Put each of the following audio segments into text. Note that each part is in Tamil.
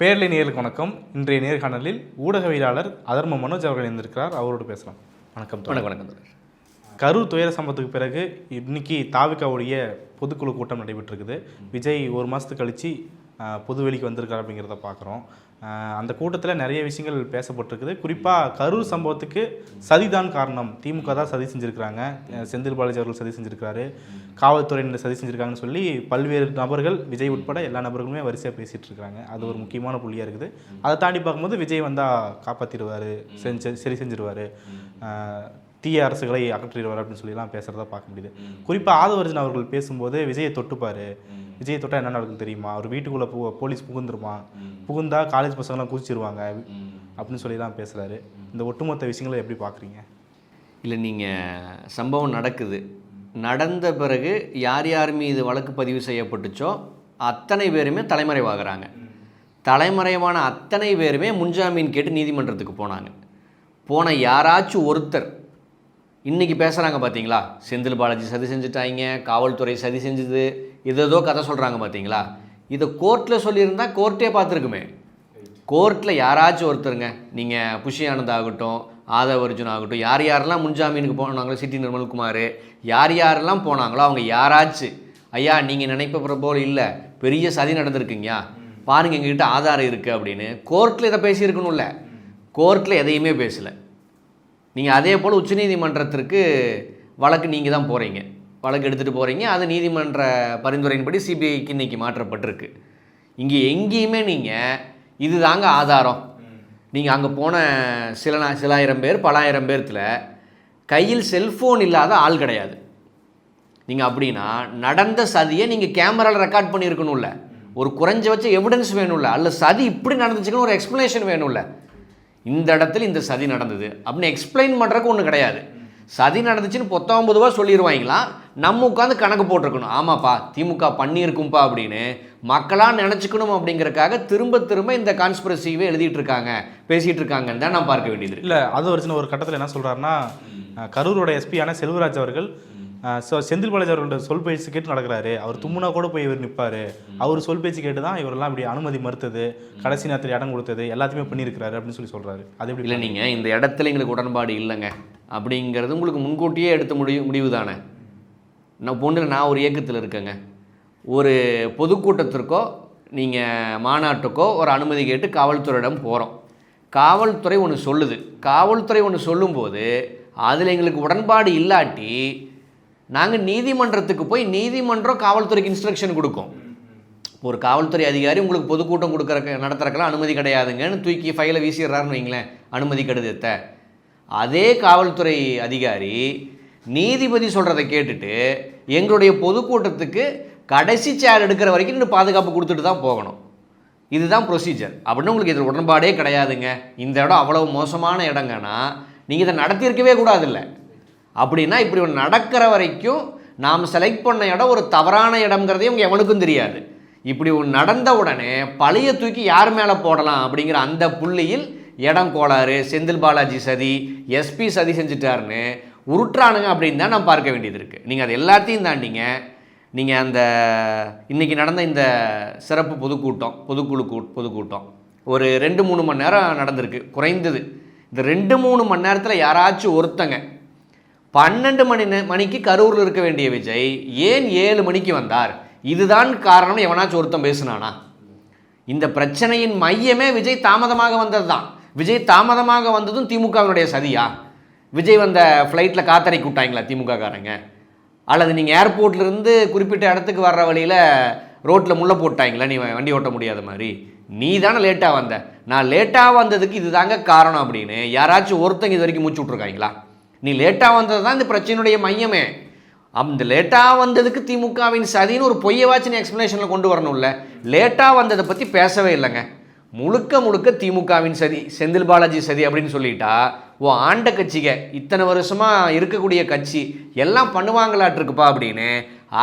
பேரலை நேர்களுக்கு வணக்கம் இன்றைய நேர்காணலில் ஊடகவியலாளர் அதர்ம மனோஜ் அவர்கள் இருந்திருக்கிறார் அவரோடு பேசலாம் வணக்கம். வணக்கம் வணக்கம். கரூர் துயர சம்பவத்துக்கு பிறகு இன்னைக்கு தாவிக்காவுடைய பொதுக்குழு கூட்டம் நடைபெற்றிருக்குது விஜய் ஒரு மாதத்துக்கு கழிச்சு ஆஹ், பொதுவெளிக்கு வந்திருக்கார் அப்படிங்கிறத பார்க்குறோம். அந்த கூட்டத்தில் நிறைய விஷயங்கள் பேசப்பட்டிருக்குது. குறிப்பாக கரூர் சம்பவத்துக்கு சதிதான் காரணம். திமுக தான் சதி செஞ்சுருக்கிறாங்க. செந்தில் பாலாஜி அவர்கள் சதி செஞ்சுருக்காரு காவல்துறையினர் சதி செஞ்சுருக்காங்கன்னு சொல்லி பல்வேறு நபர்கள் விஜய் உட்பட எல்லா நபர்களுமே வரிசையாக பேசிகிட்டு இருக்காங்க. அது ஒரு முக்கியமான புள்ளியாக இருக்குது. அதை தாண்டி பார்க்கும்போது விஜய் வந்தால் காப்பாற்றிடுவார் செஞ்சு சரி செஞ்சிருவார். தீய அரசுகளை அகற்றிடுவார் அப்படின்னு சொல்லிலாம் பேசுகிறத பார்க்க முடியுது. குறிப்பாக ஆதவர்ஜன் அவர்கள் பேசும்போது விஜயை தொட்டுப்பார். விஜயை தொட்டால் என்ன நடக்கும் தெரியுமா? அவர் வீட்டுக்குள்ளே போ போலீஸ் புகுந்துருமா? புகுந்தா காலேஜ் பசங்களாம் குதிச்சிருவாங்க. அப்படின்னு சொல்லிலாம் பேசுகிறாரு இந்த ஒட்டுமொத்த விஷயங்களை எப்படி பார்க்குறீங்க இல்லை நீங்கள் சம்பவம் நடக்குது. நடந்த பிறகு யார் யார் மீது வழக்கு பதிவு செய்யப்பட்டுச்சோ அத்தனை பேருமே தலைமறைவாகிறாங்க. தலைமறைவான அத்தனை பேருமே முன்ஜாமீன் கேட்டு நீதிமன்றத்துக்கு போனாங்க. போன யாராச்சும் ஒருத்தர் இன்றைக்கி பேசுகிறாங்க பார்த்தீங்களா செந்தில் பாலாஜி சதி செஞ்சுட்டாங்க காவல்துறை சதி செஞ்சுது ஏதோ கதை சொல்கிறாங்க பார்த்தீங்களா இதை கோர்ட்டில் சொல்லியிருந்தா கோர்ட்டே பார்த்துருக்குமே. கோர்ட்டில் யாராச்சும் ஒருத்தருங்க நீங்கள் புஷி ஆனந்த் ஆகட்டும் ஆதவ அர்ஜுன் ஆகட்டும் யார் யாரெல்லாம் முன்ஜாமீனுக்கு போனாங்களோ சிட்டி நிர்மல்குமார் யார் யாரெல்லாம் போனாங்களோ அவங்க யாராச்சும் ஐயா நீங்கள் நினைப்ப போல் இல்லை பெரிய சதி நடந்திருக்குங்கயா பாருங்கள் எங்ககிட்ட ஆதாரம் இருக்குது அப்படின்னு. கோர்ட்டில் இதை பேசியிருக்கணும்ல. கோர்ட்டில் எதையுமே பேசலை. நீங்கள் அதே போல் உச்சநீதிமன்றத்திற்கு வழக்கு நீங்கள் தான் போகிறீங்க வழக்கு எடுத்துகிட்டு போகிறீங்க அது நீதிமன்ற பரிந்துரையின்படி சிபிஐக்கு இன்றைக்கி மாற்றப்பட்டிருக்கு. இங்கே எங்கேயுமே நீங்கள் இது தாங்க ஆதாரம். நீங்கள் அங்கே போன சில நா- சில ஆயிரம் பேர் பலாயிரம் பேர்த்தில் கையில் செல்ஃபோன் இல்லாத ஆள் கிடையாது. நீங்கள் அப்படின்னா நடந்த சதியை நீங்கள் கேமராவில் ரெக்கார்ட் பண்ணியிருக்கணும்ல. ஒரு குறைஞ்ச வச்ச எவிடன்ஸ் வேணும்ல. அல்ல சதி இப்படி நடந்துச்சுன்னு ஒரு எக்ஸ்ப்ளனேஷன் வேணும்ல. இந்த இடத்துல இந்த சதி நடந்தது. அப்படின்னு எக்ஸ்பிளைன் பண்ணுறக்கு ஒன்றும் கிடையாது. சதி நடந்துச்சுன்னு பத்தொம்பது ரூபா சொல்லிடுவாங்களா நம்ம உட்காந்து கணக்கு போட்டிருக்கணும். ஆமாப்பா திமுக பண்ணியிருக்கும்பா அப்படின்னு. மக்களாக நினச்சிக்கணும் அப்படிங்கிறக்காக திரும்ப திரும்ப இந்த கான்ஸ்பிரசியவே எழுதிட்டு இருக்காங்க. பேசிகிட்டு இருக்காங்கன்னு தான் நான் பார்க்க வேண்டியது இல்லை இல்லை ஆதவர்ஜன் ஒரு கட்டத்தில் என்ன சொல்கிறாருன்னா கரூரோட எஸ்பியான செல்வராஜ் அவர்கள் ஸோ செந்தில் பாலாஜி அவர்களோட சொல் பேச்சு கேட்டு நடக்கிறாரு. அவர் தும்முனா கூட போய் இவர் நிற்பாரு அவர் சொல் பேச்சு கேட்டு தான் இவரெல்லாம் இப்படி அனுமதி மறுத்தது கடைசி நேரத்தில் இடம் கொடுத்தது எல்லாத்தையுமே பண்ணியிருக்கிறாரு அப்படின்னு சொல்லி சொல்கிறாரு அது எப்படி இல்லை நீங்கள் இந்த இடத்துல எங்களுக்கு உடன்பாடு இல்லைங்க. அப்படிங்கிறது உங்களுக்கு முன்கூட்டியே எடுத்த முடிவு முடிவு தானே நான் பொண்ணு நான் ஒரு இயக்கத்தில் இருக்கேங்க. ஒரு பொதுக்கூட்டத்திற்கோ நீங்கள் மாநாட்டுக்கோ ஒரு அனுமதி கேட்டு காவல்துறையிடம் போகிறோம் காவல்துறை ஒன்று சொல்லுது. காவல்துறை ஒன்று சொல்லும்போது அதில் எங்களுக்கு உடன்பாடு இல்லாட்டி நாங்கள் நீதிமன்றத்துக்கு போய் நீதிமன்றம் காவல்துறைக்கு இன்ஸ்ட்ரக்ஷன் கொடுக்கும். ஒரு காவல்துறை அதிகாரி உங்களுக்கு பொதுக்கூட்டம் கொடுக்குற நடத்துறக்கெல்லாம் அனுமதி கிடையாதுங்கன்னு தூக்கி ஃபைலை வீசிடுறாருன்னு வைங்களேன் அனுமதி கடிதத்தை. அதே காவல்துறை அதிகாரி நீதிபதி சொல்கிறத கேட்டுட்டு எங்களுடைய பொதுக்கூட்டத்துக்கு கடைசி சேர் எடுக்கிற வரைக்கும் இன்னும் பாதுகாப்பு கொடுத்துட்டு தான் போகணும். இதுதான் ப்ரொசீஜர் அப்படின்னு உங்களுக்கு இதில் உடன்பாடே கிடையாதுங்க. இந்த இடம் அவ்வளவு மோசமான இடங்கன்னா நீங்கள் இதை நடத்தியிருக்கவே கூடாதுல்ல. அப்படின்னா இப்படி ஒன்று நடக்கிற வரைக்கும் நாம் செலக்ட் பண்ண இடம் ஒரு தவறான இடம்ங்கிறதே இவங்க எவனுக்கும் தெரியாது. இப்படி ஒன்று நடந்த உடனே பழைய தூக்கி யார் மேலே போடலாம் அப்படிங்கிற அந்த புள்ளியில் இடம் கோளாறு செந்தில் பாலாஜி சதி எஸ்பி சதி செஞ்சுட்டாருன்னு உருட்டுறானுங்க அப்படின்னு தான் நான் பார்க்க வேண்டியது இருக்குது நீங்கள் அது எல்லாத்தையும் தாண்டிங்க. நீங்கள் அந்த இன்றைக்கி நடந்த இந்த சிறப்பு பொதுக்கூட்டம் பொதுக்குழு கூ பொதுக்கூட்டம் ஒரு ரெண்டு மூணு மணி நேரம் நடந்திருக்கு. குறைந்தது. இந்த ரெண்டு மூணு மணி நேரத்தில் யாராச்சும் ஒருத்தங்க பன்னெண்டு மணி மணிக்கு கரூரில் இருக்க வேண்டிய விஜய் ஏன் ஏழு மணிக்கு வந்தார்? இதுதான் காரணம் எவனாச்சும் ஒருத்தன் பேசுனானா? இந்த பிரச்சனையின் மையமே விஜய் தாமதமாக வந்தது தான் விஜய் தாமதமாக வந்ததும் திமுகவினுடைய சதியா? விஜய் வந்த ஃப்ளைட்டில் காத்தரை கூட்டாங்களா திமுக காரங்க அல்லது நீங்கள் ஏர்போர்ட்லேருந்து குறிப்பிட்ட இடத்துக்கு வர்ற வழியில் ரோட்டில் முள்ள போட்டாங்களா? நீ வண்டி ஓட்ட முடியாத மாதிரி. நீ தானே லேட்டாக வந்த. நான் லேட்டாக வந்ததுக்கு இதுதாங்க காரணம் அப்படின்னு யாராச்சும் ஒருத்தங்க இது வரைக்கும் மூச்சு விட்ருக்காங்களா நீ லேட்டாக வந்தது தான் இந்த பிரச்சனையுடைய மையமே. அந்த லேட்டாக வந்ததுக்கு திமுகவின் சதின்னு ஒரு பொய்யவாச்சு நீ எக்ஸ்ப்ளனேஷனில் கொண்டு வரணும்ல லேட்டாக வந்ததை பற்றி பேசவே இல்லைங்க. முழுக்க முழுக்க திமுகவின் சதி செந்தில் பாலாஜி சதி அப்படின்னு சொல்லிட்டா ஓ ஆண்ட கட்சிக இத்தனை வருஷமாக இருக்கக்கூடிய கட்சி எல்லாம் பண்ணுவாங்களாட்டிருக்குப்பா அப்படின்னு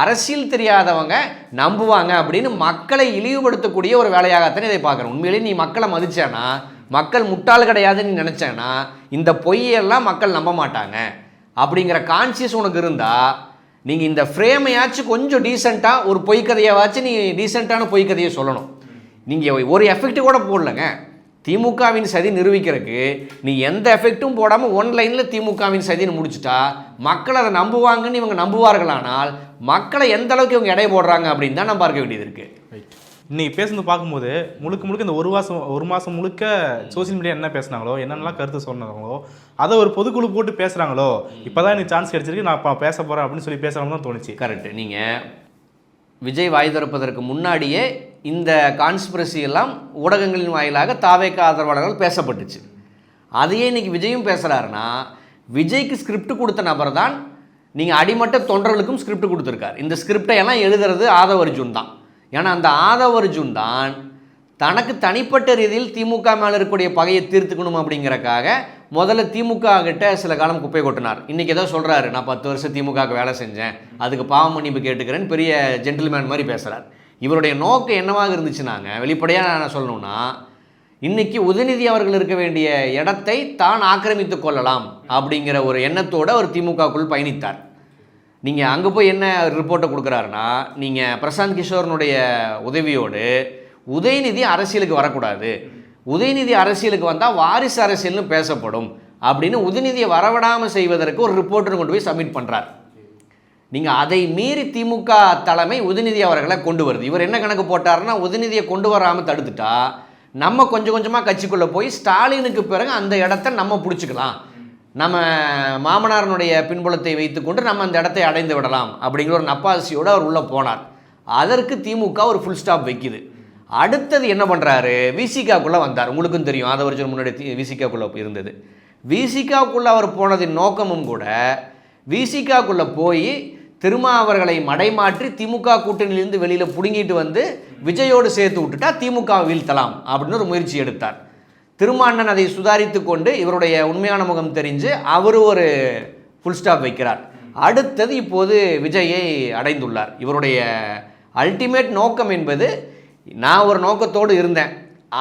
அரசியல் தெரியாதவங்க நம்புவாங்க அப்படின்னு மக்களை இழிவுபடுத்தக்கூடிய ஒரு வேலையாகத்தானே இதை பார்க்குறேன். உண்மையிலேயே நீ மக்களை மதிச்சேன்னா மக்கள் முட்டாள் கிடையாதுன்னு நினச்சேன்னா இந்த பொய்யெல்லாம் மக்கள் நம்ப மாட்டாங்க. அப்படிங்கிற கான்சியஸ் உனக்கு இருந்தால் நீங்கள் இந்த ஃப்ரேமையாச்சும் கொஞ்சம் டீசெண்டாக ஒரு பொய்க்கதையாவாச்சும் நீ டீசெண்டான பொய்க்கதையை சொல்லணும். நீங்கள் ஒரு எஃபெக்ட் கூட போடலங்க. திமுகவின் சதி நிரூபிக்கிறதுக்கு நீ எந்த எஃபெக்ட்டும் போடாமல் ஒன்லைனில் திமுகவின் சதின்னு முடிச்சுட்டா மக்கள் அதை நம்புவாங்கன்னு இவங்க நம்புவார்களானால் மக்களை எந்த அளவுக்கு இவங்க எடை போடுறாங்க அப்படின்னு தான் நம்ம பார்க்க வேண்டியது இருக்குது இன்றைக்கி இன்னைக்கு பேசுனது பார்க்கும்போது முழுக்க முழுக்க இந்த ஒரு மாதம் ஒரு மாதம் முழுக்க சோஷியல் மீடியா என்ன பேசுனாங்களோ என்னென்னலாம் கருத்து சொன்னாங்களோ அதை ஒரு பொதுக்குழு போட்டு பேசுகிறாங்களோ இப்போ தான் எனக்கு சான்ஸ் கிடைச்சிருக்கு. நான் இப்போ பேச போகிறேன் அப்படின்னு சொல்லி பேசுகிறாங்க தான் தோணுச்சு. கரெக்ட் நீங்கள் விஜய் வாய் திறப்பதற்கு முன்னாடியே இந்த கான்ஸ்பிரசி எல்லாம் ஊடகங்களின் வாயிலாக தாவேக்க ஆதரவாளர்கள் பேசப்பட்டுச்சு. அதையே இன்னைக்கு விஜயும் பேசுகிறாருன்னா விஜய்க்கு ஸ்கிரிப்ட் கொடுத்த நபர் தான் நீங்கள் அடிமட்ட தொண்டர்களுக்கும் ஸ்கிரிப்ட் கொடுத்துருக்கார். இந்த ஸ்கிரிப்டை எல்லாம் எழுதுறது ஆதவ அர்ஜுன் தான். ஏன்னா அந்த ஆதவ அர்ஜுன் தான் தனக்கு தனிப்பட்ட ரீதியில் திமுக மேலே இருக்கக்கூடிய பகையை தீர்த்துக்கணும் அப்படிங்கிறக்காக முதல்ல திமுக கிட்ட சில காலம் குப்பை கொட்டினார். இன்றைக்கி ஏதோ சொல்கிறாரு நான் பத்து வருஷம் திமுகவுக்கு வேலை செஞ்சேன். அதுக்கு பாவ மன்னிப்பு கேட்டுக்கிறேன்னு பெரிய ஜென்டில்மேன் மாதிரி பேசுகிறார் இவருடைய நோக்கம் என்னவாக இருந்துச்சுனாங்க வெளிப்படையாக நான் சொல்லணும்னா இன்றைக்கி உதயநிதி அவர்கள் இருக்க வேண்டிய இடத்தை தான் ஆக்கிரமித்து கொள்ளலாம் அப்படிங்கிற ஒரு எண்ணத்தோடு அவர் திமுகக்குள் பயணித்தார். நீங்கள் அங்கே போய் என்ன ரிப்போர்ட்டை கொடுக்குறாருன்னா நீங்கள் பிரசாந்த் கிஷோரனுடைய உதவியோடு உதயநிதி அரசியலுக்கு வரக்கூடாது. உதயநிதி அரசியலுக்கு வந்தால் வாரிசு அரசியல்னு பேசப்படும் அப்படின்னு உதயநிதியை வரவிடாமல் செய்வதற்கு ஒரு ரிப்போர்ட்டர் கொண்டு போய் சப்மிட் பண்ணுறார் நீங்கள் அதை மீறி திமுக தலைமை உதயநிதி அவர்களை கொண்டு வருது. இவர் என்ன கணக்கு போட்டாருன்னா உதயநிதியை கொண்டு வராமல் தடுத்துட்டா நம்ம கொஞ்சம் கொஞ்சமாக கட்சிக்குள்ளே போய் ஸ்டாலினுக்கு பிறகு அந்த இடத்த நம்ம பிடிச்சிக்கலாம். நம்ம மாமனாரனுடைய பின்புலத்தை வைத்துக்கொண்டு நம்ம அந்த இடத்தை அடைந்து விடலாம் அப்படிங்கிற ஒரு நப்பாசியோடு அவர் உள்ளே போனார். அதற்கு திமுக ஒரு ஃபுல் ஸ்டாப் வைக்குது. அடுத்தது என்ன பண்ணுறாரு விசிகாக்குள்ளே வந்தார். உங்களுக்கும் தெரியும். அதை வருஷம் முன்னாடி விசிகாக்குள்ளே இருந்தது. விசிகாக்குள்ளே அவர் போனதின் நோக்கமும் கூட விசிகாக்குள்ளே போய் திருமாவர்களை மடைமாற்றி திமுக கூட்டணியிலிருந்து வெளியில் பிடுங்கிட்டு வந்து விஜயோடு சேர்த்து விட்டுட்டா திமுக வீழ்த்தலாம் அப்படின்னு ஒரு முயற்சி எடுத்தார். திருமாண்டன் அதை சுதாரித்து கொண்டு இவருடைய உண்மையான முகம் தெரிஞ்சு அவர் ஒரு ஃபுல் ஸ்டாப் வைக்கிறார். அடுத்தது இப்போது விஜயை அடைந்துள்ளார். இவருடைய அல்டிமேட் நோக்கம் என்பது நான் ஒரு நோக்கத்தோடு இருந்தேன்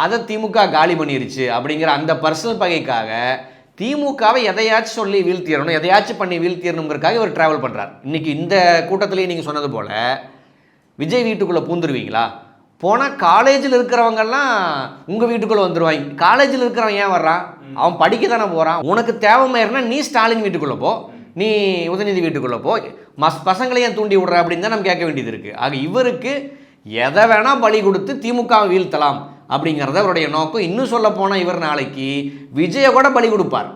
அதை திமுக காலி பண்ணிருச்சு அப்படிங்கிற அந்த பர்சனல் பகைக்காக திமுகவை எதையாச்சும் சொல்லி வீழ்த்திடணும் எதையாச்சும் பண்ணி வீழ்த்திடணுங்கிறக்காக இவர் ட்ராவல் பண்ணுறார் இன்றைக்கி இந்த கூட்டத்திலேயே நீங்கள் சொன்னது போல் விஜய் வீட்டுக்குள்ளே பூந்துருவீங்களா? போனால் காலேஜில் இருக்கிறவங்கெல்லாம் உங்கள் வீட்டுக்குள்ளே வந்துருவாங்க. காலேஜில் இருக்கிறவன் ஏன் வர்றான் அவன் படிக்க தானே போகிறான் உனக்கு தேவைமையர்னா நீ ஸ்டாலின் வீட்டுக்குள்ளே போ. நீ உதயநிதி வீட்டுக்குள்ளே போ. மஸ் பசங்களை ஏன் தூண்டி விடுற அப்படின்னு தான் நம்ம கேட்க வேண்டியது இருக்குது ஆக இவருக்கு எதை வேணால் பலி கொடுத்து திமுகவை வீழ்த்தலாம் அப்படிங்கிறத அவருடைய நோக்கம். இன்னும் சொல்ல போனால் இவர் நாளைக்கு விஜயை கூட பலி கொடுப்பார்.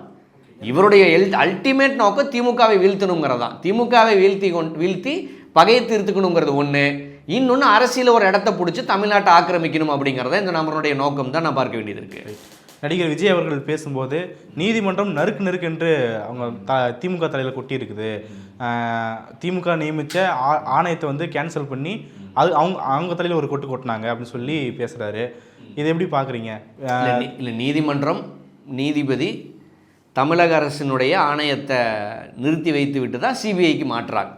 இவருடைய எல் அல்டிமேட் நோக்கம் திமுகவை வீழ்த்தணுங்கிறது தான் திமுகவை வீழ்த்தி கொண்டு வீழ்த்தி பகையை தீர்த்துக்கணுங்கிறது ஒன்று இன்னொன்று அரசியல் ஒரு இடத்த பிடிச்சி தமிழ்நாட்டை ஆக்கிரமிக்கணும் அப்படிங்கிறத இந்த நம்மளுடைய நோக்கம் தான் நான் பார்க்க வேண்டியது இருக்குது நடிகர் விஜய் அவர்கள் பேசும்போது நீதிமன்றம் நறுக்கு நறுக்கு என்று அவங்க த திமுக தலையில் கொட்டி இருக்குது திமுக நியமித்த ஆ- ஆணையத்தை வந்து கேன்சல் பண்ணி அது அவங்க அவங்க தலையில் ஒரு கொட்டு கொட்டினாங்க அப்படின்னு சொல்லி பேசுகிறாரு இதை எப்படி பார்க்குறீங்க? இல்லை நீதிமன்றம் நீதிபதி தமிழக அரசினுடைய ஆணையத்தை நிறுத்தி வைத்து விட்டு தான் சிபிஐக்கு மாற்றுறாங்க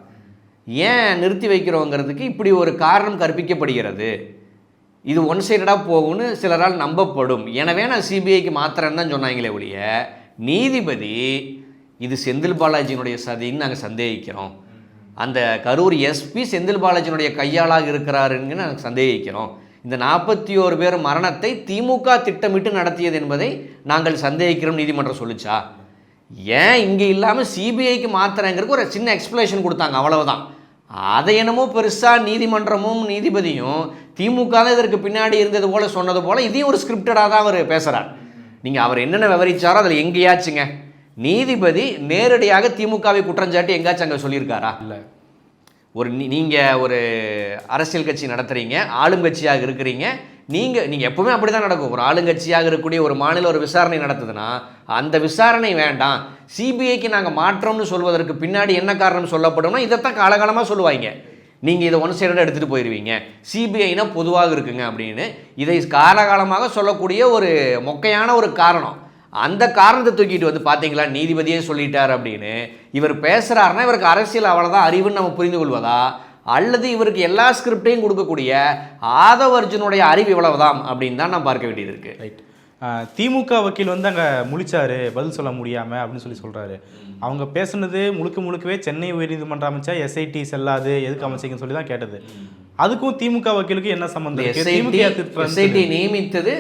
ஏன் நிறுத்தி வைக்கிறோங்கிறதுக்கு இப்படி ஒரு காரணம் கற்பிக்கப்படுகிறது. இது ஒன் சைடடாக போகும்னு சிலரால் நம்பப்படும். எனவே நான் சிபிஐக்கு மாத்திரன்னு தான் சொன்னாங்களே ஒழிய நீதிபதி இது செந்தில் பாலாஜியினுடைய சதின்னு நாங்கள் சந்தேகிக்கிறோம். அந்த கரூர் எஸ்பி செந்தில் பாலாஜியினுடைய கையாளாக இருக்கிறாருன்னு நாங்கள் சந்தேகிக்கிறோம். இந்த நாற்பத்தி ஓரு பேர் மரணத்தை திமுக திட்டமிட்டு நடத்தியது என்பதை நாங்கள் சந்தேகிக்கிறோம் நீதிமன்றம் சொல்லுச்சா? ஏன் இங்கே இல்லாமல் சிபிஐக்கு மாத்திரங்கிறதுக்கு ஒரு சின்ன எக்ஸ்பிளேஷன் கொடுத்தாங்க அவ்வளவுதான். அதை என்னமோ பெருசாக நீதிமன்றமும் நீதிபதியும் திமுக தான் இதற்கு பின்னாடி இருந்தது போல சொன்னது போல இதையும் ஒரு ஸ்கிரிப்டடாக தான் அவர் பேசுகிறார் நீங்கள் அவர் என்னென்ன விவரிச்சாரோ அதில் எங்கேயாச்சுங்க. நீதிபதி நேரடியாக திமுகவை குற்றஞ்சாட்டி எங்கேயாச்சும் அங்கே சொல்லியிருக்காரா? இல்லை. ஒரு நீங்கள் ஒரு அரசியல் கட்சி நடத்துகிறீங்க ஆளுங்கட்சியாக இருக்கிறீங்க நீங்கள் நீங்கள் எப்பவுமே அப்படி தான் நடக்கும். ஒரு ஆளுங்கட்சியாக இருக்கக்கூடிய ஒரு மாநில ஒரு விசாரணை நடத்துதுன்னா அந்த விசாரணை வேண்டாம். சிபிஐக்கு நாங்கள் மாற்றோம்னு சொல்வதற்கு பின்னாடி என்ன காரணம் சொல்லப்படும்னா இதைத்தான் காலகாலமாக சொல்லுவாங்க. நீங்கள் இதை ஒன் சைடாக எடுத்துகிட்டு போயிடுவீங்க சிபிஐனா பொதுவாக இருக்குங்க அப்படின்னு. இதை காலகாலமாக சொல்லக்கூடிய ஒரு மொக்கையான ஒரு காரணம். அந்த காரணத்தை தூக்கிட்டு வந்து பார்த்தீங்களா நீதிபதியே சொல்லிட்டார் அப்படின்னு. இவர் பேசுகிறாருன்னா இவருக்கு அரசியல் அவ்வளோதான் அறிவுன்னு நம்ம புரிந்து கொள்வதா? அல்லது இவருக்கு எல்லா ஸ்கிரிப்டையும் கொடுக்கக்கூடிய ஆதவ அர்ஜுனுடைய அறிவு இவ்வளவுதான் அப்படின்னு தான் நான் பார்க்க வேண்டியது இருக்குது ரைட் திமுக வக்கீல் வந்து அங்கே முழிச்சாரு பதில் சொல்ல முடியாமல் அப்படின்னு சொல்லி சொல்கிறாரு அவங்க பேசுனது முழுக்க முழுக்கவே சென்னை உயர்நீதிமன்றம் அமைச்சா எஸ்ஐடி செல்லாது எதுக்கு அமைச்சிங்கன்னு சொல்லி தான் கேட்டது. அதுக்கும் திமுக வக்கீலுக்கு என்ன சம்மந்தம் எஸ்ஐடி நியமித்தது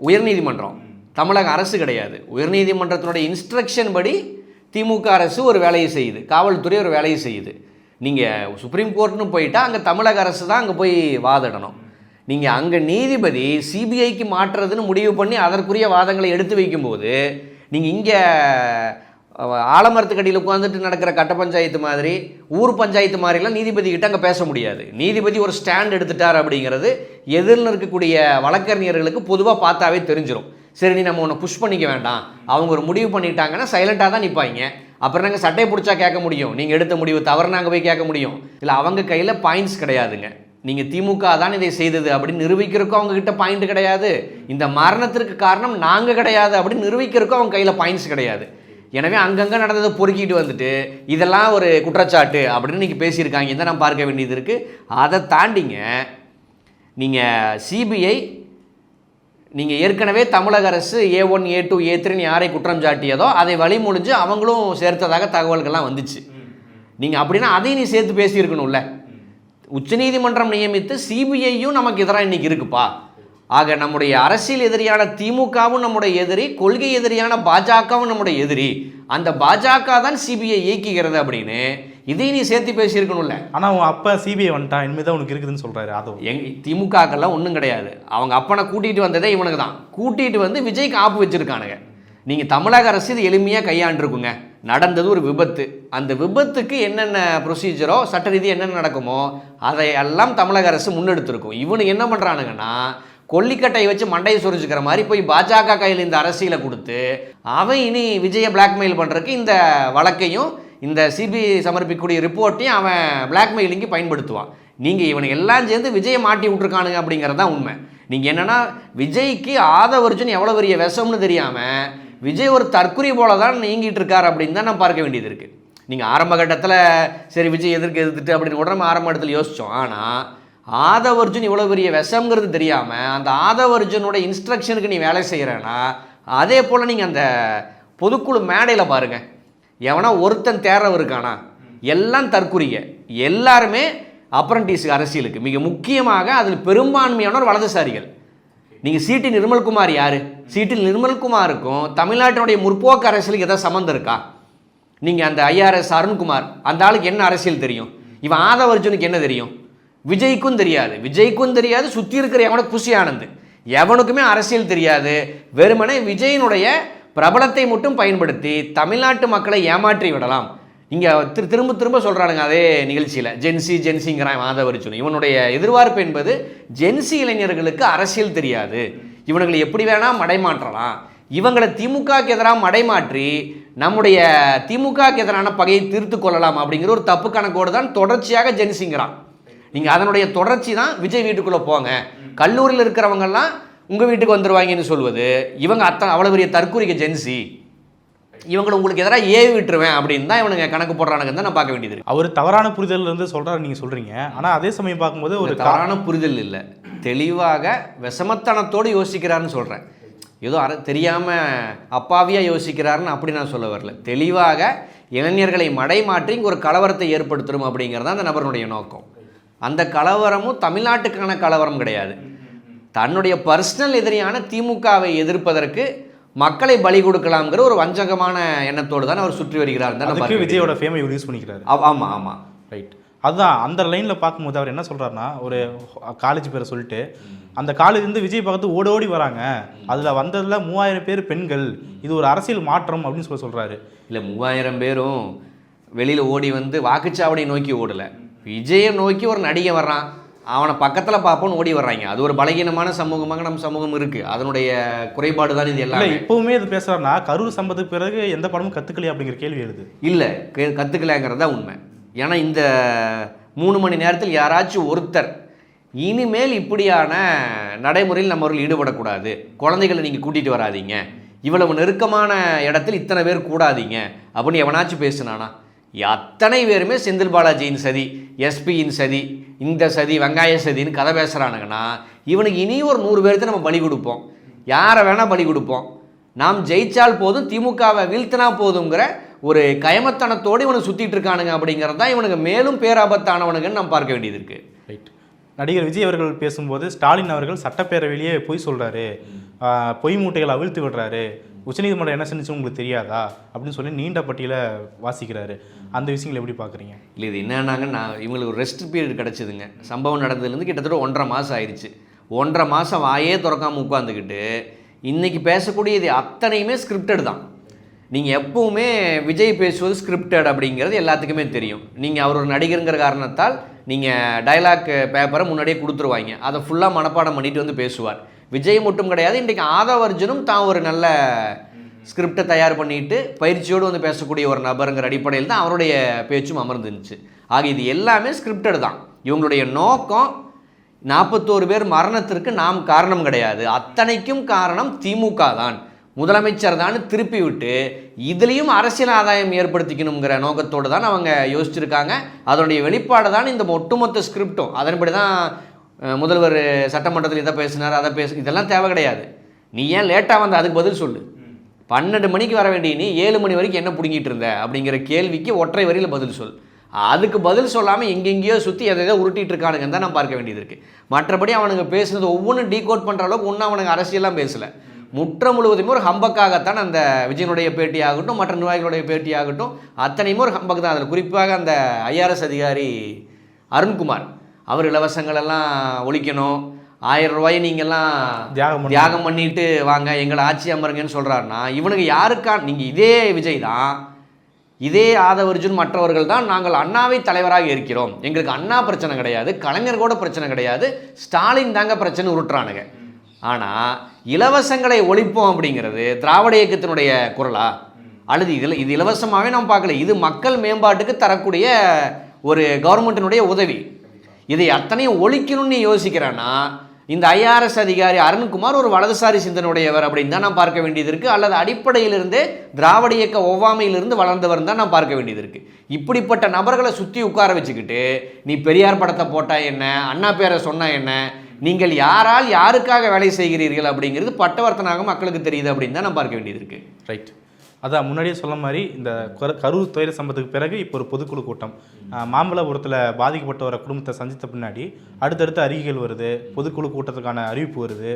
உயர்நீதிமன்றம். தமிழக அரசு கிடையாது. உயர்நீதிமன்றத்தினுடைய இன்ஸ்ட்ரக்ஷன் படி திமுக அரசு ஒரு வேலையை செய்யுது. காவல்துறை ஒரு வேலையை செய்யுது. நீங்கள் சுப்ரீம் கோர்ட்னு போயிட்டால் அங்கே தமிழக அரசு தான் அங்கே போய் வாதிடணும். நீங்கள் அங்கே நீதிபதி சிபிஐக்கு மாற்றுறதுன்னு முடிவு பண்ணி அதற்குரிய வாதங்களை எடுத்து வைக்கும்போது நீங்கள் இங்கே ஆலமரத்துக்கடியில் உட்காந்துட்டு நடக்கிற கட்ட பஞ்சாயத்து மாதிரி ஊர் பஞ்சாயத்து மாதிரிலாம் நீதிபதிக்கிட்ட அங்கே பேச முடியாது. நீதிபதி ஒரு ஸ்டாண்ட் எடுத்துட்டார் அப்படிங்கிறது எதிரில் இருக்கக்கூடிய வழக்கறிஞர்களுக்கு பொதுவாக பார்த்தாவே தெரிஞ்சிடும் சரி நீ நம்ம ஒன்று புஷ் பண்ணிக்க வேண்டாம். அவங்க ஒரு முடிவு பண்ணிட்டாங்கன்னா சைலண்ட்டாக தான் நிற்பாங்க அப்புறம் நாங்கள் சட்டை பிடிச்சா கேட்க முடியும். நீங்கள் எடுத்த முடிவு தவறு நாங்கள் போய் கேட்க முடியும். இல்லை அவங்க கையில் பாயிண்ட்ஸ் கிடையாதுங்க. நீங்கள் திமுக தான் இதை செய்தது அப்படின்னு நிரூபிக்கிறக்கும் அவங்க கிட்ட பாயிண்ட் கிடையாது. இந்த மரணத்திற்கு காரணம் நாங்கள் கிடையாது அப்படின்னு நிரூபிக்கிறக்கும் அவங்க கையில் பாயிண்ட்ஸ் கிடையாது. எனவே அங்கங்கே நடந்ததை பொறுக்கிட்டு வந்துட்டு இதெல்லாம் ஒரு குற்றச்சாட்டு அப்படின்னு நீங்கள் பேசியிருக்காங்க. இதை நான் பார்க்க வேண்டியது இருக்குது அதை தாண்டிங்க நீங்கள் சிபிஐ நீங்கள் ஏற்கனவே தமிழக அரசு ஏ ஒன் ஏ டூ ஏ த்ரீன்னு யாரை குற்றம் சாட்டியதோ அதை வழிமொழிஞ்சு அவங்களும் சேர்த்ததாக தகவல்கள்லாம் வந்துச்சு. நீங்கள் அப்படின்னா அதையும் நீ சேர்த்து பேசியிருக்கணும்ல. உச்சநீதிமன்றம் நியமித்து சிபிஐயும் நமக்கு எதிராக இன்னைக்கு இருக்குப்பா. ஆக நம்முடைய அரசியல் எதிரியான திமுகவும் நம்முடைய எதிரி கொள்கை எதிரியான பாஜகவும் நம்முடைய எதிரி. அந்த பாஜக தான் சிபிஐ இயக்குகிறது அப்படின்னு இதையும் நீ சேர்த்து பேசியிருக்கணும்ல. ஆனால் அவன் அப்பா சிபிஐ வந்துட்டான் இனிமேல் தான் உனக்கு இருக்குதுன்னு சொல்கிறாரு அதுவும் எங் திமுகக்கெல்லாம் ஒன்றும் கிடையாது. அவங்க அப்பனை கூட்டிகிட்டு வந்ததே இவனுக்கு தான். கூட்டிகிட்டு வந்து விஜய்க்கு ஆப்பு வச்சுருக்கானுங்க. நீங்கள் தமிழக அரசு இது எளிமையாக கையாண்டிருக்குங்க. நடந்தது ஒரு விபத்து. அந்த விபத்துக்கு என்னென்ன ப்ரொசீஜரோ சட்ட ரீதி என்னென்ன நடக்குமோ அதையெல்லாம் தமிழக அரசு முன்னெடுத்திருக்கும். இவனுக்கு என்ன பண்ணுறானுங்கன்னா கொல்லிக்கட்டையை வச்சு மண்டையை சொரிஞ்சுக்கிற மாதிரி போய் பாஜக கையில் இந்த அரசியலை கொடுத்து அவன் இனி விஜயை பிளாக்மெயில் பண்ணுறதுக்கு இந்த வழக்கையும் இந்த சிபிஐ சமர்ப்பிக்கக்கூடிய ரிப்போர்ட்டையும் அவன் பிளாக்மெயிலிங்கு பயன்படுத்துவான். நீங்கள் இவனை எல்லாம் சேர்ந்து விஜயை மாட்டி விட்ருக்கானுங்க அப்படிங்கிறது தான் உண்மை. நீங்கள் என்னென்னா விஜய்க்கு ஆதவர்ஜுன் எவ்வளோ பெரிய விஷம்னு தெரியாமல் விஜய் ஒரு தற்குறி போல தான் நீங்கிட்டு இருக்கார் அப்படின்னு தான் நான் பார்க்க வேண்டியது இருக்குது நீங்கள் ஆரம்ப கட்டத்தில் சரி விஜய் எதிர்க்க எதிர்த்துட்டு அப்படின்னு கூட நம்ம ஆரம்ப இடத்துல யோசித்தோம் ஆனால் ஆதவர்ஜுன் இவ்வளோ பெரிய விஷம்ங்கிறது தெரியாமல் அந்த ஆதவர்ஜுனோட இன்ஸ்ட்ரக்ஷனுக்கு நீ வேலை செய்கிறேன்னா அதே போல் நீங்கள் அந்த பொதுக்குழு மேடையில் பாருங்கள் எவனா ஒருத்தன் தேர்றவ இருக்கானா எல்லாம் தற்குறிங்க எல்லாருமே அப்ரண்டிஸ் அரசியலுக்கு. மிக முக்கியமாக அதில் பெரும்பான்மையானோர் வலதுசாரிகள். நீங்கள் சீட்டி நிர்மல்குமார் யார்? சீட்டில் நிர்மல்குமாருக்கும் தமிழ்நாட்டினுடைய முற்போக்கு அரசியலுக்கு எதாவது சம்மந்தம் இருக்கா? நீங்கள் அந்த ஐஆர்எஸ் அருண்குமார் அந்த ஆளுக்கு என்ன அரசியல் தெரியும்? இவன் ஆதவர்ஜுனுக்கு என்ன தெரியும்? விஜய்க்கும் தெரியாது. விஜய்க்கும் தெரியாது. சுற்றி இருக்கிற எவனுக்கு குஷி ஆனந்த். எவனுக்குமே அரசியல் தெரியாது. வெறுமனே விஜயனுடைய பிரபலத்தை மட்டும் பயன்படுத்தி தமிழ்நாட்டு மக்களை ஏமாற்றி விடலாம். இங்கே திரு திரும்ப திரும்ப சொல்கிறானுங்க அதே நிகழ்ச்சியில். ஜென்சி ஜென்சிங்கிறான் மாதவரிச்சுனு இவனுடைய எதிர்பார்ப்பு என்பது ஜென்சி இளைஞர்களுக்கு அரசியல் தெரியாது. இவனுங்களை எப்படி வேணால் மடைமாற்றலாம். இவங்களை திமுகக்கு எதிராக மடைமாற்றி நம்முடைய திமுகக்கு எதிரான பகையை தீர்த்து கொள்ளலாம் அப்படிங்கிற ஒரு தப்பு கணக்கோடு தான் தொடர்ச்சியாக ஜென்சிங்கிறான் நீங்கள் அதனுடைய தொடர்ச்சி தான் விஜய் வீட்டுக்குள்ளே போங்க. கல்லூரியில் இருக்கிறவங்கெல்லாம் உங்கள் வீட்டுக்கு வந்துடுவாங்கன்னு சொல்வது இவங்க அத்தனை அவ்வளோ பெரிய தற்கூரிக்க ஜென்சி இவங்களை உங்களுக்கு எதிராக ஏவி விட்டுருவேன் அப்படின்னு தான் இவனுங்க கணக்கு போடுறானுங்கன்னு தான் நான் பார்க்க வேண்டியது அவர் தவறான புரிதல் இருந்து சொல்கிறாரு நீங்கள் சொல்கிறீங்க ஆனால் அதே சமயம் பார்க்கும்போது ஒரு தவறான புரிதல் இல்லை. தெளிவாக விஷமத்தனத்தோடு யோசிக்கிறாருன்னு சொல்கிறேன் ஏதோ அற தெரியாமல் அப்பாவியாக யோசிக்கிறாருன்னு அப்படி நான் சொல்ல வரல. தெளிவாக இளைஞர்களை மடைமாற்றி இங்க ஒரு கலவரத்தை ஏற்படுத்தணும் அப்படிங்கிறது தான் அந்த நபருடைய நோக்கம். அந்த கலவரமும் தமிழ்நாட்டுக்கான கலவரம் கிடையாது. தன்னுடைய பர்சனல் எதிரியான திமுகவை எதிர்ப்பதற்கு மக்களை பலி கொடுக்கலாம்ங்கிற ஒரு வஞ்சகமான எண்ணத்தோடு தான் அவர் சுற்றி வருகிறார் தான் விஜயோட ஃபேமை இவர் யூஸ் பண்ணிக்கிறாரு. ஆமாம் ஆமாம் ரைட் அதுதான் அந்த லைனில் பார்க்கும்போது அவர் என்ன சொல்கிறாருன்னா ஒரு காலேஜ் பேரை சொல்லிட்டு அந்த காலேஜ் இருந்து விஜய் பக்கத்து ஓடி ஓடி வராங்க. அதில் வந்ததில் மூவாயிரம் பேர் பெண்கள். இது ஒரு அரசியல் மாற்றம் அப்படின்னு சொல்லி சொல்கிறாரு இல்லை மூவாயிரம் பேரும் வெளியில் ஓடி வந்து வாக்குச்சாவடியை நோக்கி ஓடலை. விஜயை நோக்கி ஒரு நடிகை வர்றான். அவனை பக்கத்தில் பார்ப்போன்னு ஓடி வர்றாங்க. அது ஒரு பலகீனமான சமூகமாக நம்ம சமூகம் இருக்குது அதனுடைய குறைபாடு தான் இது எல்லாமே. இப்போவுமே இது பேசுகிறாருன்னா கரூர் சம்பத்துக்கு பிறகு எந்த படமும் கற்றுக்கலையா அப்படிங்கிற கேள்வி எழுது. இல்லை கற்றுக்கலைங்கிறது தான் உண்மை. ஏன்னா இந்த மூணு மணி நேரத்தில் யாராச்சும் ஒருத்தர் இனிமேல் இப்படியான நடைமுறையில் நம்மவர்கள் ஈடுபடக்கூடாது. குழந்தைகளை நீங்கள் கூட்டிகிட்டு வராதீங்க. இவ்வளவு நெருக்கமான இடத்தில் இத்தனை பேர் கூடாதீங்க. அப்படின்னு எவனாச்சும் பேசுனானா? அத்தனை பேருமே செந்தில் பாலாஜியின் சதி எஸ்பியின் சதி இந்த சதி வெங்காய சதின்னு கதை பேசுகிறானுங்கன்னா இவனுக்கு இனி ஒரு நூறு பேர்த்து நம்ம பலி கொடுப்போம். யாரை வேணால் பலி கொடுப்போம். நாம் ஜெயிச்சால் போதும் திமுகவை வீழ்த்தினா போதுங்கிற ஒரு கயமத்தனத்தோடு இவனை சுற்றிட்டு இருக்கானுங்க அப்படிங்கிறது தான் இவனுக்கு மேலும் பேராபத்தானவனுங்கன்னு நம்ம பார்க்க வேண்டியது இருக்குது ரைட் நடிகர் விஜய் அவர்கள் பேசும்போது ஸ்டாலின் அவர்கள் சட்டப்பேரவையிலேயே பொய் சொல்கிறாரு பொய் மூட்டைகளை அவிழ்த்து விடுறாரு. உச்சநீதிமன்றம் என்ன செஞ்சுச்சு உங்களுக்கு தெரியாதா? அப்படின்னு சொல்லி நீண்ட பட்டியலை வாசிக்கிறாரு. அந்த விஷயங்களை எப்படி பார்க்குறீங்க? இல்லை இது என்னன்னாங்க நான் இவங்களுக்கு ஒரு ரெஸ்ட் பீரியட் கிடச்சிதுங்க. சம்பவம் நடந்ததுலேருந்து கிட்டத்தட்ட ஒன்றரை மாதம் ஆயிடுச்சு. ஒன்றரை மாதம் வாயே திறக்காமல் உட்காந்துக்கிட்டு இன்றைக்கி பேசக்கூடியது அத்தனையுமே ஸ்கிரிப்டட் தான். நீங்கள் எப்பவுமே விஜய் பேசுவது ஸ்கிரிப்டட் அப்படிங்கிறது எல்லாத்துக்குமே தெரியும். நீங்கள் அவர் ஒரு நடிகருங்கிற காரணத்தால் நீங்கள் டைலாக் பேப்பரை முன்னாடியே கொடுத்துருவாங்க. அதை ஃபுல்லாக மனப்பாடம் பண்ணிட்டு வந்து பேசுவார். விஜய் மட்டும் கிடையாது இன்றைக்கி ஆதவர்ஜுனும் தான் ஒரு நல்ல ஸ்கிரிப்டை தயார் பண்ணிட்டு பயிற்சியோடு வந்து பேசக்கூடிய ஒரு நபருங்கிற அடிப்படையில் தான் அவருடைய பேச்சும் அமர்ந்துருந்துச்சு. ஆக இது எல்லாமே ஸ்கிரிப்டட் தான். இவங்களுடைய நோக்கம் நாற்பத்தோரு பேர் மரணத்திற்கு நாம் காரணம் கிடையாது. அத்தனைக்கும் காரணம் திமுக தான். முதலமைச்சர் தான் திருப்பி விட்டு இதுலேயும் அரசியல் ஆதாயம் ஏற்படுத்திக்கணுங்கிற நோக்கத்தோடு தான் அவங்க யோசிச்சிருக்காங்க. அதனுடைய வெளிப்பாடு தான் இந்த ஒட்டுமொத்த ஸ்கிரிப்டும் அதன்படி தான் முதல்வர் சட்டமன்றத்தில் இதை பேசினார் அதை பேசு இதெல்லாம் தேவை கிடையாது. நீ ஏன் லேட்டாக வந்த? அதுக்கு பதில் சொல்லு. பன்னெண்டு மணிக்கு வர வேண்டிய நீ ஏழு மணி வரைக்கும் என்ன பிடுங்கிட்டு இருந்த? அப்படிங்கிற கேள்விக்கு ஒற்றை வரியில் பதில் சொல். அதுக்கு பதில் சொல்லாமல் எங்கெங்கேயோ சுற்றி எதை எதோ உருட்டிகிட்டு இருக்கானுங்கன்னு தான் நான் பார்க்க வேண்டியது இருக்குது மற்றபடி அவனுங்க பேசுனது ஒவ்வொன்றும் டீகோட் பண்ணுற அளவுக்கு ஒன்றும் அவனுங்க அரசியலாம் பேசலை. முற்ற முழுவதுமே ஒரு ஹம்பக்காகத்தான் அந்த விஜயனுடைய பேட்டியாகட்டும் மற்ற நிர்வாகிகளுடைய பேட்டியாகட்டும் அத்தனையுமே ஒரு ஹம்பக் தான். அதில் குறிப்பாக அந்த ஐஆர்எஸ் அதிகாரி அருண்குமார். அவர் இலவசங்களெல்லாம் ஒழிக்கணும். ஆயிரம் ரூபாயை நீங்கள்லாம் தியாகம். தியாகம் பண்ணிட்டு வாங்க எங்களை ஆட்சி அமருங்கன்னு சொல்கிறாருன்னா இவனுக்கு யாருக்கா? நீங்கள் இதே விஜய் தான். இதே ஆதவர்ஜுன் மற்றவர்கள் தான் நாங்கள் அண்ணாவை தலைவராக இருக்கிறோம். எங்களுக்கு அண்ணா பிரச்சனை கிடையாது கலைஞர் கூட பிரச்சனை கிடையாது ஸ்டாலின் தாங்க பிரச்சனை உருட்டுறானுங்க. ஆனால் இலவசங்களை ஒழிப்போம் அப்படிங்கிறது திராவிட இயக்கத்தினுடைய குரலா? அல்லது இதில் இது இலவசமாகவே நாம் பார்க்கல. இது மக்கள் மேம்பாட்டுக்கு தரக்கூடிய ஒரு கவர்மெண்ட்டினுடைய உதவி. இதை அத்தனையும் ஒழிக்கணும்னு யோசிக்கிறான்னா இந்த ஐஆர்எஸ் அதிகாரி அருண்குமார் ஒரு வலதுசாரி சிந்தனையுடையவர் அப்படின்னு தான் நான் பார்க்க வேண்டியது இருக்குது அல்லது அடிப்படையிலிருந்தே திராவிட இயக்க ஒவ்வாமையிலிருந்து வளர்ந்தவர் தான் நான் பார்க்க வேண்டியது இருக்குது இப்படிப்பட்ட நபர்களை சுற்றி உட்கார வச்சுக்கிட்டு நீ பெரியார் படத்தை போட்டால் என்ன? அண்ணா பேரை சொன்னால் என்ன? நீங்கள் யாரால் யாருக்காக வேலை செய்கிறீர்கள்? அப்படிங்கிறது பட்டவர்த்தனாக மக்களுக்கு தெரியுது அப்படின்னு தான் நான் பார்க்க வேண்டியது இருக்குது ரைட் அதான் முன்னாடியே சொன்ன மாதிரி இந்த கரு- கரூர் துயர சம்பவத்துக்கு பிறகு இப்போ ஒரு பொதுக்குழு கூட்டம். மாமல்லபுரத்தில் பாதிக்கப்பட்டவர குடும்பத்தை சந்தித்த பின்னாடி அடுத்தடுத்து அறிக்கைகள் வருது பொதுக்குழு கூட்டத்துக்கான அறிவிப்பு வருது.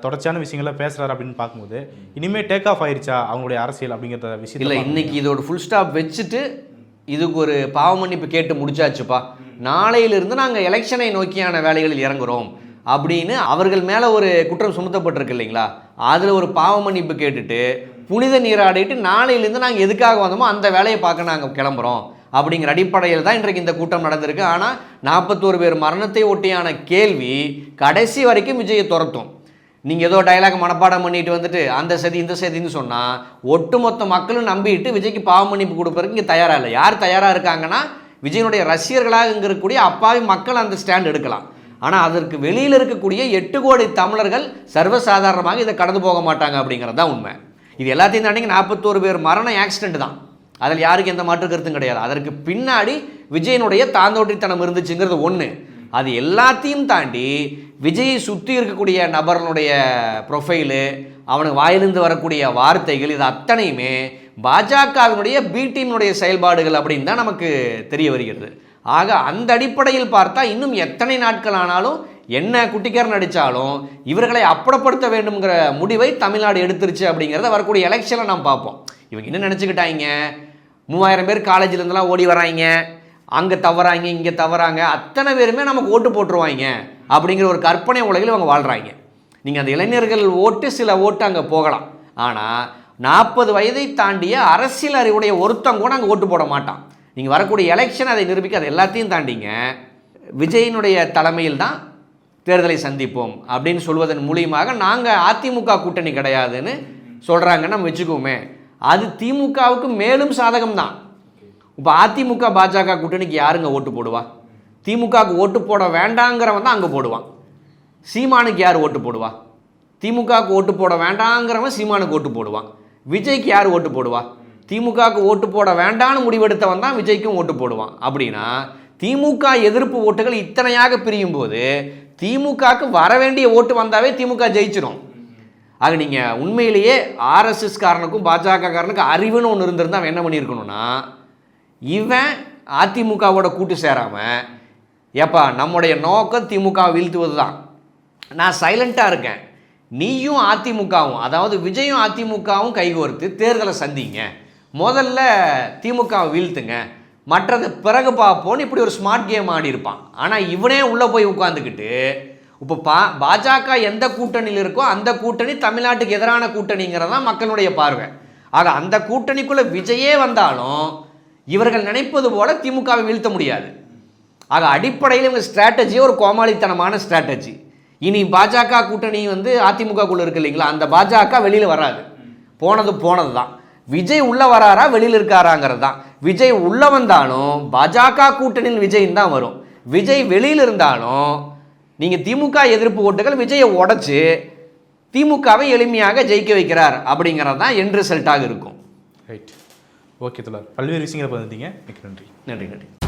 தொடர்ச்சியான விஷயங்களை பேசுகிறாரு அப்படின்னு பார்க்கும்போது இனிமேல் டேக் ஆஃப் ஆயிருச்சா அவங்களுடைய அரசியல் அப்படிங்கிற இல்லை விஷயத்தில் இன்னைக்கு இதோட ஃபுல் ஸ்டாப் வச்சுட்டு இதுக்கு ஒரு பாவ மன்னிப்பு கேட்டு முடிச்சாச்சுப்பா. நாளையிலிருந்து நாங்கள் எலெக்ஷனை நோக்கியான வேலைகளில் இறங்குறோம் அப்படின்னு அவர்கள் மேலே ஒரு குற்றம் சுமத்தப்பட்டிருக்கு இல்லைங்களா? அதில் ஒரு பாவ மன்னிப்பு கேட்டுட்டு புனித நீராடிட்டு நாளையிலேருந்து நாங்கள் எதுக்காக வந்தோமோ அந்த வேலையை பார்க்க நாங்கள் கிளம்புறோம் அப்படிங்கிற அடிப்படையில் தான் இன்றைக்கு இந்த கூட்டம் நடந்திருக்கு. ஆனால் நாற்பத்தோரு பேர் மரணத்தை ஒட்டியான கேள்வி கடைசி வரைக்கும் விஜயை துரத்தும். நீங்கள் ஏதோ டயலாக் மனப்பாடம் பண்ணிட்டு வந்துட்டு அந்த சதி இந்த சதின்னு சொன்னால் ஒட்டுமொத்த மக்களும் நம்பிட்டு விஜய்க்கு பாவ மன்னிப்பு கொடுப்பதற்கு இங்கே தயாராக இல்லை. யார் தயாராக இருக்காங்கன்னா விஜயனுடைய ரசிகர்களாக இருக்கக்கூடிய அப்பாவி மக்கள் அந்த ஸ்டாண்ட் எடுக்கலாம். ஆனால் அதற்கு வெளியில் இருக்கக்கூடிய எட்டு கோடி தமிழர்கள் சர்வசாதாரணமாக இதை கடந்து போக மாட்டாங்க அப்படிங்கிறது தான் உண்மை. இது எல்லாத்தையும் தாண்டி நாற்பத்தோரு பேர் மரணம் ஆக்சிடென்ட் தான். அதில் யாருக்கு எந்த மாற்று கருத்தும் கிடையாது. அதற்கு பின்னாடி விஜயனுடைய தாந்தோட்டித்தனம் இருந்துச்சுங்கிறது ஒன்று அது எல்லாத்தையும் தாண்டி விஜயை சுற்றி இருக்கக்கூடிய நபர்களுடைய ப்ரொஃபைலு அவனுக்கு வாயிலிருந்து வரக்கூடிய வார்த்தைகள் இது அத்தனையுமே பாஜகவினுடைய பி டீமினுடைய செயல்பாடுகள் அப்படின்னு தான் நமக்கு தெரிய வருகிறது. ஆக அந்த அடிப்படையில் பார்த்தா இன்னும் எத்தனை நாட்கள் ஆனாலும் என்ன குட்டிக்காரன் அடித்தாலும் இவர்களை அப்புறப்படுத்த வேண்டும்ங்கிற முடிவை தமிழ்நாடு எடுத்துருச்சு அப்படிங்கிறத வரக்கூடிய எலெக்ஷனில் நாம் பார்ப்போம். இவங்க என்ன நினச்சிக்கிட்டாங்க? மூவாயிரம் பேர் காலேஜ்லேருந்துலாம் ஓடி வராங்க. அங்கே தவறாங்க இங்கே தவறாங்க. அத்தனை பேருமே நமக்கு ஓட்டு போட்டுருவாங்க அப்படிங்கிற ஒரு கற்பனை உலகில் இவங்க வாழ்கிறாங்க நீங்கள் அந்த இளைஞர்கள் ஓட்டு சில ஓட்டு அங்கே போகலாம். ஆனால் நாற்பது வயதை தாண்டிய அரசியல் அறிவுடைய ஒருத்தங்க கூட அங்கே ஓட்டு போட மாட்டான். நீங்கள் வரக்கூடிய எலெக்ஷன் அதை நிரூபிக்க அது எல்லாத்தையும் தாண்டிங்க. விஜயினுடைய தலைமையில் தான் தேர்தலை சந்திப்போம் அப்படின்னு சொல்வதன் மூலியமாக நாங்கள் அதிமுக கூட்டணி கிடையாதுன்னு சொல்கிறாங்கன்னு நம்ம வச்சுக்குவோமே. அது திமுகவுக்கு மேலும் சாதகம் தான் இப்போ அதிமுக பாஜக கூட்டணிக்கு யாருங்க ஓட்டு போடுவா? திமுகவுக்கு ஓட்டு போட வேண்டாங்கிறவன் தான் அங்கே போடுவான். சீமானுக்கு யார் ஓட்டு போடுவா? திமுகவுக்கு ஓட்டு போட வேண்டாங்கிறவன் சீமானுக்கு ஓட்டு போடுவான். விஜய்க்கு யார் ஓட்டு போடுவா? திமுகவுக்கு ஓட்டு போட வேண்டான்னு முடிவெடுத்தவன் தான் விஜய்க்கும் ஓட்டு போடுவான். அப்படின்னா திமுக எதிர்ப்பு ஓட்டுகள் இத்தனையாக பிரியும் போது திமுகவுக்கு வர வேண்டிய ஓட்டு வந்தாவே திமுக ஜெயிச்சிடும் ஆக நீங்கள் உண்மையிலேயே ஆர்எஸ்எஸ் காரனுக்கும் பாஜக காரனுக்கும் அறிவுன்னு ஒன்று இருந்திருந்தா அவன் என்ன பண்ணியிருக்கணும்னா இவன் அதிமுகவோட கூட்டு சேராமல் ஏப்பா நம்முடைய நோக்கம் திமுக வீழ்த்துவது தான் நான் சைலண்ட்டாக இருக்கேன். நீயும் அதிமுகவும் அதாவது விஜயும் அதிமுகவும் கைகோர்த்து தேர்தலை சந்திங்க. முதல்ல திமுக வீழ்த்துங்க. மற்றது பிறகு பார்ப்போன்னு இப்படி ஒரு ஸ்மார்ட் கேம் ஆடி இருப்பான். ஆனால் இவனே உள்ளே போய் உட்காந்துக்கிட்டு இப்போ பா பாஜக எந்த கூட்டணியில் இருக்கோ அந்த கூட்டணி தமிழ்நாட்டுக்கு எதிரான கூட்டணிங்கிறது தான் மக்களுடைய பார்வை. ஆக அந்த கூட்டணிக்குள்ளே விஜயே வந்தாலும் இவர்கள் நினைப்பது போல திமுகவை வீழ்த்த முடியாது. ஆக அடிப்படையில் இவங்க ஸ்ட்ராட்டஜி ஒரு கோமாளித்தனமான ஸ்ட்ராட்டஜி இனி பாஜக கூட்டணி வந்து அதிமுகக்குள்ளே இருக்கு இல்லைங்களா? அந்த பாஜக வெளியில் வராது. போனது போனது தான் விஜய் உள்ள வராரா வெளியில் இருக்காராங்கிறது தான். விஜய் உள்ள வந்தாலும் பாஜக கூட்டணியில் விஜயின் தான் வரும். விஜய் வெளியில் இருந்தாலும் நீங்கள் திமுக எதிர்ப்பு ஓட்டுகள் விஜயை உடைச்சு திமுகவை எளிமையாக ஜெயிக்க வைக்கிறார் அப்படிங்கிறது தான் என் ரிசல்ட்டாக இருக்கும். ரைட் ஓகே தோழர். பல்வேறு விஷயங்களை மிக்க நன்றி. நன்றி நன்றி.